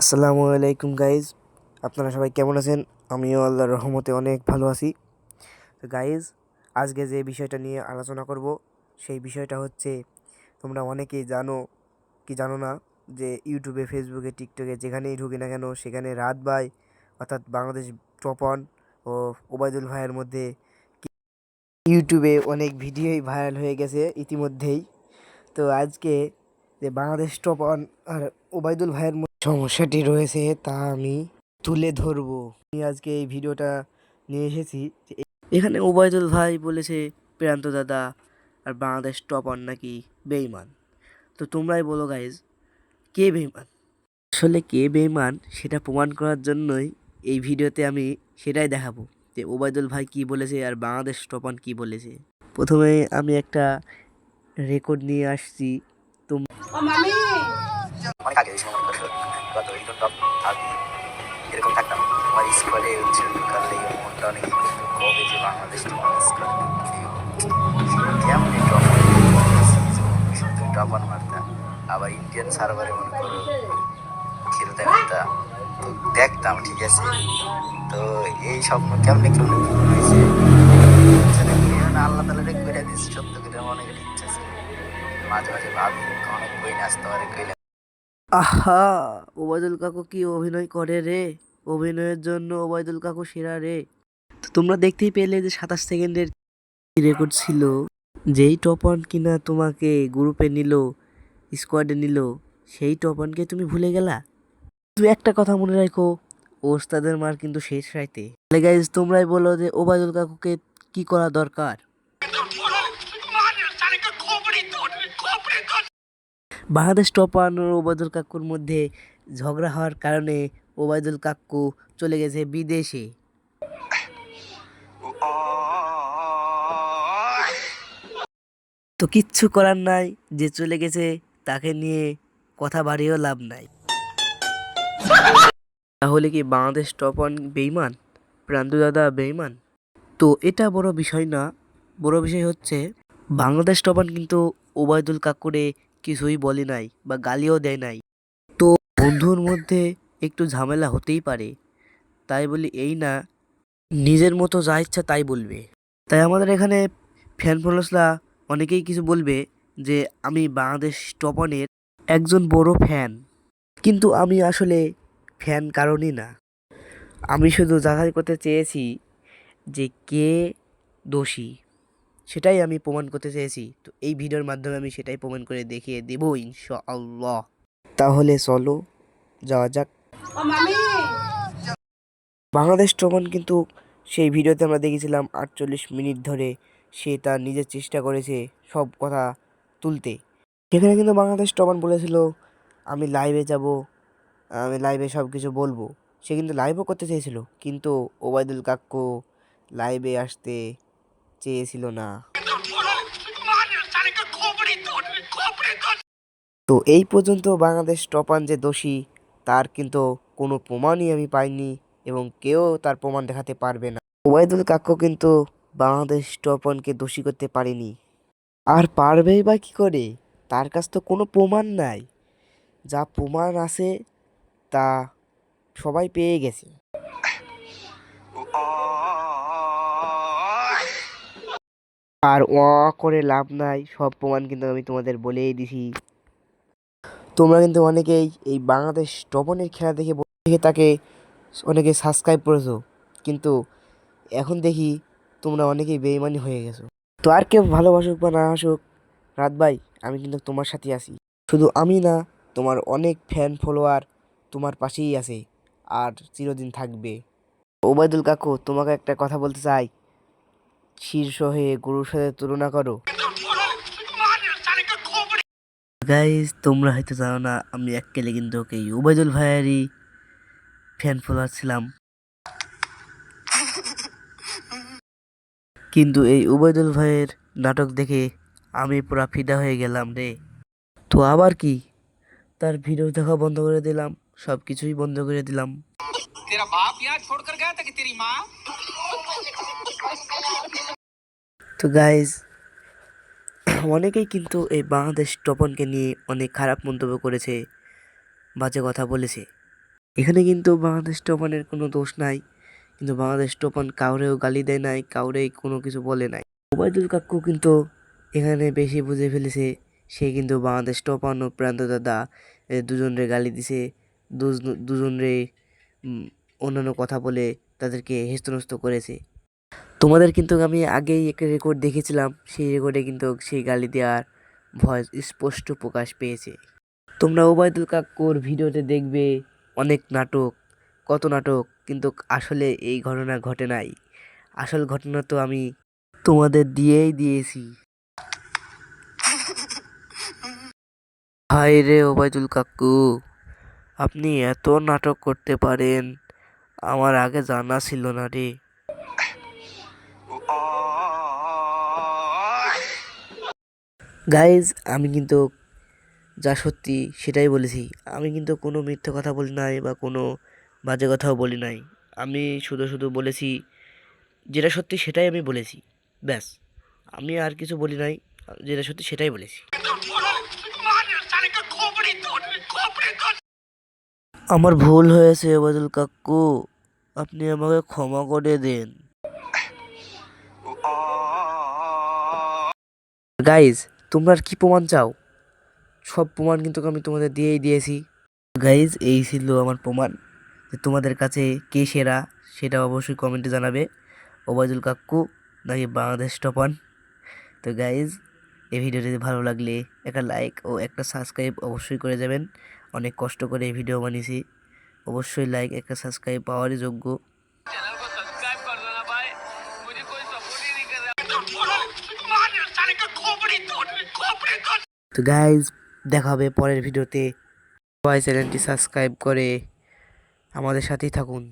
আসসালামু আলাইকুম গাইজ আপনারা সবাই কেমন আছেন? আমিও আল্লাহর রহমতে অনেক ভালো আছি। তো গাইজ আজকে যে বিষয়টা নিয়ে আলোচনা করব, সেই বিষয়টা হচ্ছে, তোমরা অনেকেই জানো, কি জানো না, যে ইউটিউবে ফেসবুকে টিকটকে যেখানেই ঢুকি না কেন, সেখানে রাত বাই, অর্থাৎ বাংলাদেশ টপন ও ওবায়দুল ভাইয়ের মধ্যে ইউটিউবে অনেক ভিডিওই ভাইরাল হয়ে গেছে ইতিমধ্যেই। তো আজকে যে বাংলাদেশ টপন আর ওবায়দুল ভাইয়ের সমস্যাটি রয়েছে তা আমি তুলে ধরবো। আমি আজকে এই ভিডিওটা নিয়ে এসেছি এখানে ওবায়দুল ভাই বলেছে প্রান্ত দাদা আর বাংলাদেশ টপন নাকি বেইমান তো তোমরাই বলো গাইজ কে বেইমান আসলে কে বেইমান সেটা প্রমাণ করার জন্যই এই ভিডিওতে আমি সেটাই দেখাবো যে ওবায়দুল ভাই কি বলেছে আর বাংলাদেশ টপন কি বলেছে। প্রথমে আমি একটা রেকর্ড নিয়ে আসছি। অনেক আগে করো গত এই টপ থাকবে এরকম থাকতাম আমার স্কুলে হচ্ছে কালে মনটা অনেক কবে যে বাংলাদেশ কেমন টপ টপার মারতাম আবার ইন্ডিয়ান সার্ভারে মনে করো খেলতে পারতাম তো দেখতাম ঠিক আছে তো এই স্বপ্ন কেমনে কেমনে হয়েছে আল্লাহ তালা করে দিচ্ছে সত্য করে অনেক ইচ্ছা ছিল মাঝে মাঝে ভাবি অনেক বই নাচতে পারে, কইলে আহা, ওবায়দুল কাকু কি অভিনয় করে রে? অভিনয়ের জন্য ওবায়দুল কাকু সেরা রে। তো তোমরা দেখতেই পেলে যে সাতাশ সেকেন্ডের রেকর্ড ছিল। যেই টপন কিনা তোমাকে গ্রুপে নিল স্কোয়াডে নিল, সেই টপনকে তুমি ভুলে গেলা? তুমি একটা কথা মনে রাখো, ওস্তাদের মার কিন্তু শেষ রাইতে। গাইজ তোমরাই বলো যে ওবায়দুল কাকুকে কি করা দরকার? বাংলাদেশ টপান ও ওবায়দুল কাকুর মধ্যে ঝগড়া হওয়ার কারণে ওবায়দুল কাকু চলে গেছে বিদেশে। তো কিচ্ছু করার নাই, যে চলে গেছে তাকে নিয়ে কথা বাড়িয়েও লাভ নাই। তাহলে কি বাংলাদেশ টপান বেইমান? প্রান্তু দাদা বেইমান? তো এটা বড় বিষয় না, বড় বিষয় হচ্ছে বাংলাদেশ টপান কিন্তু ওবায়দুল কাকুরে কিছুই বলে নাই বা গালিও দেয় নাই। তো বন্ধুর মধ্যে একটু ঝামেলা হতেই পারে। তাই বলি, এই না, নিজের মতো যা ইচ্ছা তাই বলবে। তাই আমাদের এখানে ফ্যান ফলোসরা অনেকেই কিছু বলবে যে, আমি বাংলাদেশ টপনের একজন বড় ফ্যান। কিন্তু আমি আসলে ফ্যান কারণই না। আমি শুধু যাচাই করতে চেয়েছি যে কে দোষী। সেটাই আমি প্রমাণ করতে চেয়েছি। তো এই ভিডিওর মাধ্যমে আমি সেটাই প্রমাণ করে দেখিয়ে দেব ইনশাআল্লাহ। তাহলে চলো যাওয়া যাক। বাংলাদেশ ট্রমন কিন্তু সেই ভিডিওতে আমরা দেখেছিলাম আটচল্লিশ মিনিট ধরে সে তার নিজের চেষ্টা করেছে সব কথা তুলতে। সেখানে কিন্তু বাংলাদেশ টমন বলেছিল আমি লাইভে যাব আমি লাইভে সব কিছু বলব। সে কিন্তু লাইভও করতে চেয়েছিল কিন্তু ওবায়দুল কাক্কু লাইভে আসতে চেয়েছিল না। তো এই পর্যন্ত বাংলাদেশ টপান যে দোষী তার কিন্তু কোনো প্রমাণই আমি পাইনি এবং কেউ তার প্রমাণ দেখাতে পারবে না। ওবায়দুল কাক্কু কিন্তু বাংলাদেশ টপনকে দোষী করতে পারেনি। আর পারবেই বা কী করে? তার কাছ তো কোনো প্রমাণ নাই। যা প্রমাণ আছে তা সবাই পেয়ে গেছে। আর অ করে লাভ নাই, সব প্রমাণ কিন্তু আমি তোমাদের বলেই দিছি। তোমরা কিন্তু অনেকেই এই বাংলাদেশ টপনের খেলা দেখে দেখে তাকে অনেকে সাবস্ক্রাইব করেছ, কিন্তু এখন দেখি তোমরা অনেকেই বেইমানি হয়ে গেছো। তো আর কেউ ভালোবাসুক বা না আসুক, রাত ভাই, আমি কিন্তু তোমার সাথে আছি। শুধু আমি না, তোমার অনেক ফ্যান ফলোয়ার তোমার পাশেই আছে, আর চিরদিন থাকবে। ওবায়দুল কাকু, তোমাকে একটা কথা বলতে চাই। শীর্ষ হয়ে গুরুর সাথে তুলনা করো। গাইজ তোমরা হয়তো জানো না আমি এককেলে কিন্তু ওকে ওবায়দুল ভাইয়ারই ফ্যান ফলোয়ার ছিলাম। কিন্তু এই ওবায়দুল ভাইয়ের নাটক দেখে আমি পুরা ফিদা হয়ে গেলাম রে। তো আবার কি? তার ভিডিও দেখা বন্ধ করে দিলাম সব কিছুই বন্ধ করে দিলাম। তেরা বাপ ইয়া ছোড় কর গয়া তেরি মা তো গাইজ অনেকেই কিন্তু এই বাংলাদেশ টপনকে নিয়ে অনেক খারাপ মন্তব্য করেছে, বাজে কথা বলেছে। এখানে কিন্তু বাংলাদেশ টোপানের কোনো দোষ নাই, কিন্তু বাংলাদেশ টোপান কাউরেও গালি দেয় নাই, কাউরেই কোনো কিছু বলে নাই। ওবায়দুল কাকু কিন্তু এখানে বেশি বুঝে ফেলেছে, সে কিন্তু বাংলাদেশ টোপান ও প্রান্ত দাদা দুজনরে গালি দিছে, দুজ- দুজনরে অন্যান্য কথা বলে তাদেরকে হেস্তনস্ত করেছে। তোমাদের কিন্তু আমি আগেই একটা রেকর্ড দেখেছিলাম। সেই রেকর্ডে কিন্তু সেই গালি দেওয়ার ভয়েস স্পষ্ট প্রকাশ পেয়েছে। তোমরা ওবায়দুল কাকুর ভিডিওতে দেখবে অনেক নাটক, কত নাটক, কিন্তু আসলে এই ঘটনা ঘটে নাই। আসল ঘটনা তো আমি তোমাদের দিয়েই দিয়েছি। হায় রে ওবায়দুল কাকু, আপনি এত নাটক করতে পারেন, আমার আগে জানা ছিল না রে। গাইজ আমি কিন্তু যা সত্যি সেটাই বলেছি। আমি কিন্তু কোনো মিথ্যে কথা বলি নাই বা কোনো বাজে কথাও বলি নাই। আমি শুধু শুধু বলেছি, যেটা সত্যি সেটাই আমি বলেছি। ব্যাস, আমি আর কিছু বলি নাই, যেটা সত্যি সেটাই বলেছি। আমার ভুল হয়েছে ওবায়দুল কাকু। আপনি আমাকে ক্ষমা করে দেন। গাইজ তোমরা কি প্রমাণ চাও? সব প্রমাণ কিন্তু আমি তোমাদের দিয়েই দিয়েছি। গাইজ এই ছিল আমার প্রমাণ। যে তোমাদের কাছে কে সেরা, সেটা অবশ্যই কমেন্টে জানাবে। ওবায়দুল কাক্কু নাকি বাংলাদেশ টপান তো গাইজ এই ভিডিওটি ভালো লাগলে একটা লাইক ও একটা সাবস্ক্রাইব অবশ্যই করে যাবেন। অনেক কষ্ট করে এই ভিডিও বানিয়েছি। অবশ্যই লাইক একটা সাবস্ক্রাইব পাওয়ারই যোগ্য। তো গাইজ দেখা হবে পরের ভিডিওতে। সবাই চ্যানেলটি সাবস্ক্রাইব করে আমাদের সাথেই থাকুন।